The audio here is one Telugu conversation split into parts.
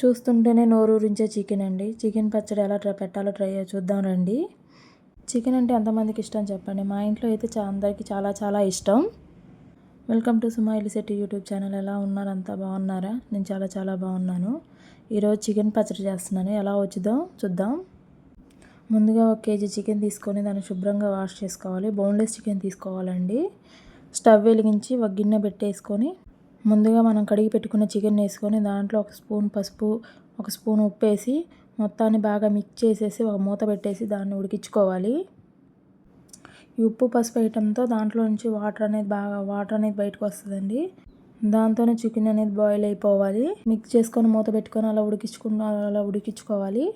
చూస్తుంటేనే నోరూరించే చికెన్ అండి చికెన్ పచ్చడి ఎలా ట్రై పెట్టాలో ట్రై చూద్దాం రండి. చికెన్ అంటే ఎంతమందికి ఇష్టం చెప్పండి? మా ఇంట్లో అయితే చా అందరికీ చాలా చాలా ఇష్టం. వెల్కమ్ టు సుమాయిలి శెట్టి యూట్యూబ్ ఛానల్. ఎలా ఉన్నారు? అంతా బాగున్నారా? నేను చాలా చాలా బాగున్నాను. ఈరోజు చికెన్ పచ్చడి చేస్తున్నాను. ఎలా వచ్చిందో చూద్దాం. ముందుగా ఒక కేజీ చికెన్ తీసుకొని దాన్ని శుభ్రంగా వాష్ చేసుకోవాలి. బోన్లెస్ చికెన్ తీసుకోవాలండి. స్టవ్ వెలిగించి ఒక గిన్నె పెట్టేసుకొని ముందుగా మనం కడిగి పెట్టుకున్న చికెన్ వేసుకొని దాంట్లో ఒక స్పూన్ పసుపు ఒక స్పూన్ ఉప్పు వేసి మొత్తాన్ని బాగా మిక్స్ చేసేసి ఒక మూత పెట్టేసి దాన్ని ఉడికించుకోవాలి. ఈ ఉప్పు పసుపు వేయటంతో దాంట్లో నుంచి వాటర్ అనేది బాగా వాటర్ అనేది బయటకు వస్తుందండి. దాంతోనే చికెన్ అనేది బాయిల్ అయిపోవాలి. మిక్స్ చేసుకొని మూత పెట్టుకొని అలా ఉడికించుకున్న అలా ఉడికించుకోవాలి.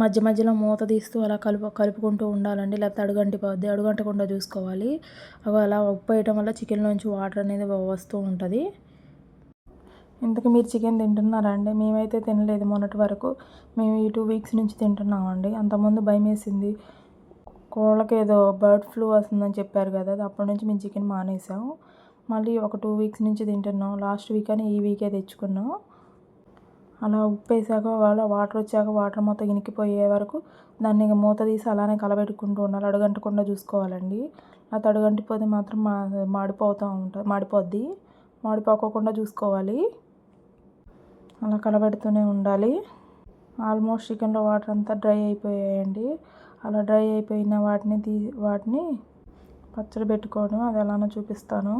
మధ్య మధ్యలో మూత తీస్తూ అలా కలుపు కలుపుకుంటూ ఉండాలండి. లేకపోతే అడుగంటిపోద్ది అడుగంటకుండా చూసుకోవాలి. అలా ఉప్పు వేయటం వల్ల చికెన్లోంచి వాటర్ అనేది వస్తూ ఉంటుంది. ఇంతకు మీరు చికెన్ తింటున్నారా అండి? మేమైతే తినలేదు మొన్నటి వరకు. మేము ఈ టూ వీక్స్ నుంచి తింటున్నామండి. అంతకుముందు భయం వేసింది కోళ్ళకి ఏదో బర్డ్ ఫ్లూ వస్తుందని చెప్పారు కదా అప్పటి నుంచి మేము చికెన్ మానేసాం. మళ్ళీ ఒక టూ వీక్స్ నుంచి తింటున్నాం. లాస్ట్ వీక్ అని ఈ వీకే తెచ్చుకున్నాం. అలా ఉప్పు వేసాక వాళ్ళ వాటర్ వచ్చాక వాటర్ మొత్తం ఇనికిపోయే వరకు దాన్ని మూత తీసి అలానే కలబెట్టుకుంటూ ఉండాలి. అడుగంటకుండా చూసుకోవాలండి. ఆ తడుగంటిపోతే మాత్రం మా మాడిపోతూ ఉంటుంది మాడిపోద్ది. మాడిపోకోకుండా చూసుకోవాలి. అలా కలబెడుతూనే ఉండాలి. ఆల్మోస్ట్ చికెన్లో వాటర్ అంతా డ్రై అయిపోయాయండి. అలా డ్రై అయిపోయిన వాటిని తీ వాటిని పచ్చడి పెట్టుకోవడం అది ఎలానో చూపిస్తాను.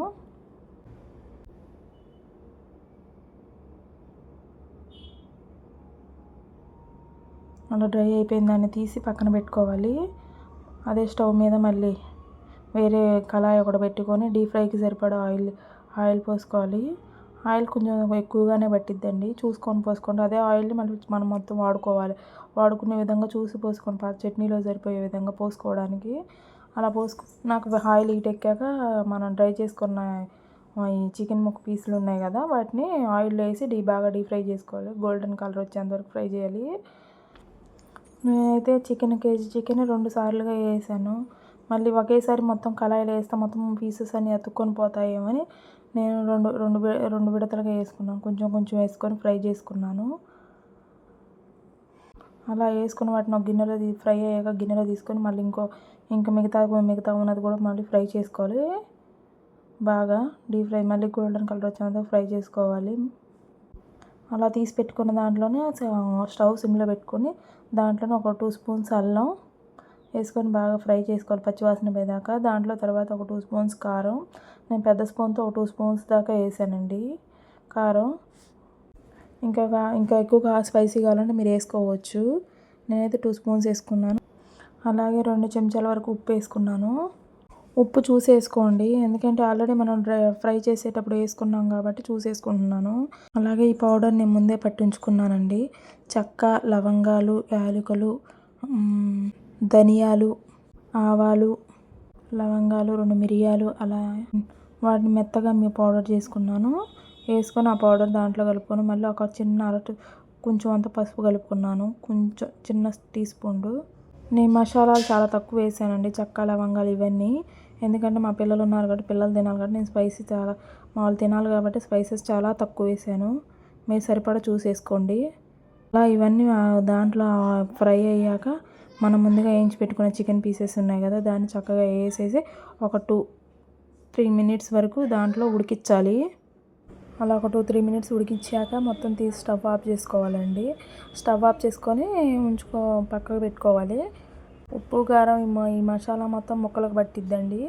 అలా డ్రై అయిపోయిన దాన్ని తీసి పక్కన పెట్టుకోవాలి. అదే స్టవ్ మీద మళ్ళీ వేరే కళాయి ఒకటి పెట్టుకొని డీప్ ఫ్రైకి సరిపడా ఆయిల్ ఆయిల్ పోసుకోవాలి. ఆయిల్ కొంచెం ఎక్కువగానే పట్టిద్దండి. చూసుకొని పోసుకోండి. అదే ఆయిల్ని మళ్ళీ మనం మొత్తం వాడుకోవాలి. వాడుకునే విధంగా చూసి పోసుకొని చట్నీలో సరిపోయే విధంగా పోసుకోవడానికి. అలా పోసుకు నాకు ఆయిల్ హీట్ ఎక్కాక మనం డ్రై చేసుకున్న ఈ చికెన్ ముక్క పీసులు ఉన్నాయి కదా వాటిని ఆయిల్లో వేసి డీ బాగా డీప్ ఫ్రై చేసుకోవాలి. గోల్డెన్ కలర్ వచ్చేంత వరకు ఫ్రై చేయాలి. నేనైతే చికెన్ కేజీ చికెన్ రెండు సార్లుగా వేసాను. మళ్ళీ ఒకేసారి మొత్తం కళాయిలో వేస్తే మొత్తం పీసెస్ అన్నీ అతుక్కొని పోతాయేమని నేను రెండు రెండు రెండు విడతలుగా వేసుకున్నాను. కొంచెం కొంచెం వేసుకొని ఫ్రై చేసుకున్నాను. అలా వేసుకుని వాటిని ఒక గిన్నెలో ఫ్రై అయ్యాక గిన్నెలో తీసుకొని మళ్ళీ ఇంకో ఇంకా మిగతా మిగతా ఉన్నది కూడా మళ్ళీ ఫ్రై చేసుకోవాలి. బాగా డీప్ ఫ్రై మళ్ళీ గోల్డెన్ కలర్ వచ్చేంత ఫ్రై చేసుకోవాలి. అలా తీసి పెట్టుకున్న దాంట్లోనే స్టవ్ సిమ్లో పెట్టుకొని దాంట్లోనే ఒక టూ స్పూన్స్ అల్లం వేసుకొని బాగా ఫ్రై చేసుకోవాలి పచ్చివాసన పోయేదాకా. దాంట్లో తర్వాత ఒక టూ స్పూన్స్ కారం. నేను పెద్ద స్పూన్తో ఒక టూ స్పూన్స్ దాకా వేసానండి. కారం. ఇంకా ఇంకా ఎక్కువగా స్పైసీ కావాలంటే మీరు వేసుకోవచ్చు. నేనైతే టూ స్పూన్స్ వేసుకున్నాను. అలాగే రెండు చెంచాల వరకు ఉప్పు వేసుకున్నాను. ఉప్పు చూసేసుకోండి. ఎందుకంటే ఆల్రెడీ మనం డ్రై ఫ్రై చేసేటప్పుడు వేసుకున్నాం కాబట్టి చూసేసుకుంటున్నాను. అలాగే ఈ పౌడర్ నేను ముందే పట్టించుకున్నానండి. చెక్క లవంగాలు యాలకులు ధనియాలు ఆవాలు లవంగాలు రెండు మిరియాలు అలా వాటిని మెత్తగా మీ పౌడర్ చేసుకున్నాను. వేసుకొని ఆ పౌడర్ దాంట్లో కలుపుకొని మళ్ళీ ఒక చిన్న అరటి కొంచెం అంత పసుపు కలుపుకున్నాను. కొంచెం చిన్న టీ స్పూన్ నేను మసాలాలు చాలా తక్కువ వేసానండి. చెక్క లవంగాలు ఇవన్నీ. ఎందుకంటే మా పిల్లలు ఉన్నారు కాబట్టి పిల్లలు తినాలి కాబట్టి నేను స్పైసీ చాలా వాళ్ళు తినాలి కాబట్టి స్పైసెస్ చాలా తక్కువ వేసాను. మీరు సరిపడా చూసేసుకోండి అలా ఇవన్నీ దాంట్లో ఫ్రై అయ్యాక మనం ముందుగా వేయించి పెట్టుకున్న చికెన్ పీసెస్ ఉన్నాయి కదా దాన్ని చక్కగా వేసేసి ఒక టూ త్రీ మినిట్స్ వరకు దాంట్లో ఉడికించాలి. అలా ఒక టూ త్రీ మినిట్స్ ఉడికించాక మొత్తం తీసి స్టవ్ ఆఫ్ చేసుకోవాలండి. స్టవ్ ఆఫ్ చేసుకొని ఉంచుకో పక్కకు పెట్టుకోవాలి. ఉప్పు కారం ఈ మసాలా మొత్తం ముక్కలకు పట్టిద్దండి.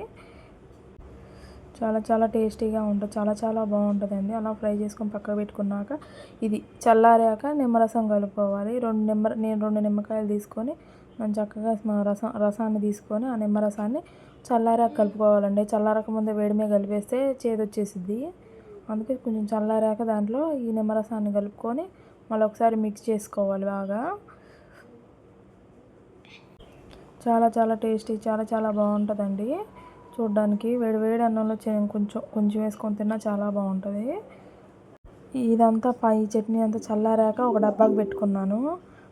చాలా చాలా టేస్టీగా ఉంటుంది చాలా చాలా బాగుంటుందండి. అలా ఫ్రై చేసుకొని పక్కకు పెట్టుకున్నాక ఇది చల్లారాక నిమ్మరసం కలుపుకోవాలి. రెండు నిమ్మ నేను రెండు నిమ్మకాయలు తీసుకొని మనం చక్కగా రసం రసాన్ని తీసుకొని ఆ నిమ్మరసాన్ని చల్లారాక కలుపుకోవాలండి. చల్లారక ముందే వేడిమే కలిపేస్తే చేదొచ్చేసిద్ది అందుకే కొంచెం చల్లారాక దాంట్లో ఈ నిమ్మరసాన్ని కలుపుకొని మళ్ళీ ఒకసారి మిక్స్ చేసుకోవాలి బాగా. చాలా చాలా టేస్టీ చాలా చాలా బాగుంటుందండి. చూడ్డానికి వేడి వేడి అన్నంలో కొంచెం కొంచెం వేసుకొని తిన్నా చాలా బాగుంటుంది. ఇదంతా పై చట్నీ అంతా చల్లారాక ఒక డబ్బాకి పెట్టుకున్నాను.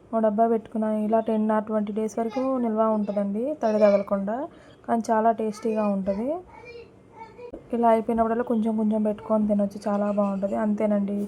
ఒక డబ్బా పెట్టుకున్నాను ఇలా టెన్ ఆర్ ట్వంటీ డేస్ వరకు నిల్వ ఉంటుందండి తడి తగలకుండా. కానీ చాలా టేస్టీగా ఉంటుంది. ఇలా అయిపోయినప్పుడల్లా కొంచెం కొంచెం పెట్టుకొని తినొచ్చు చాలా బాగుంటుంది. అంతేనండి.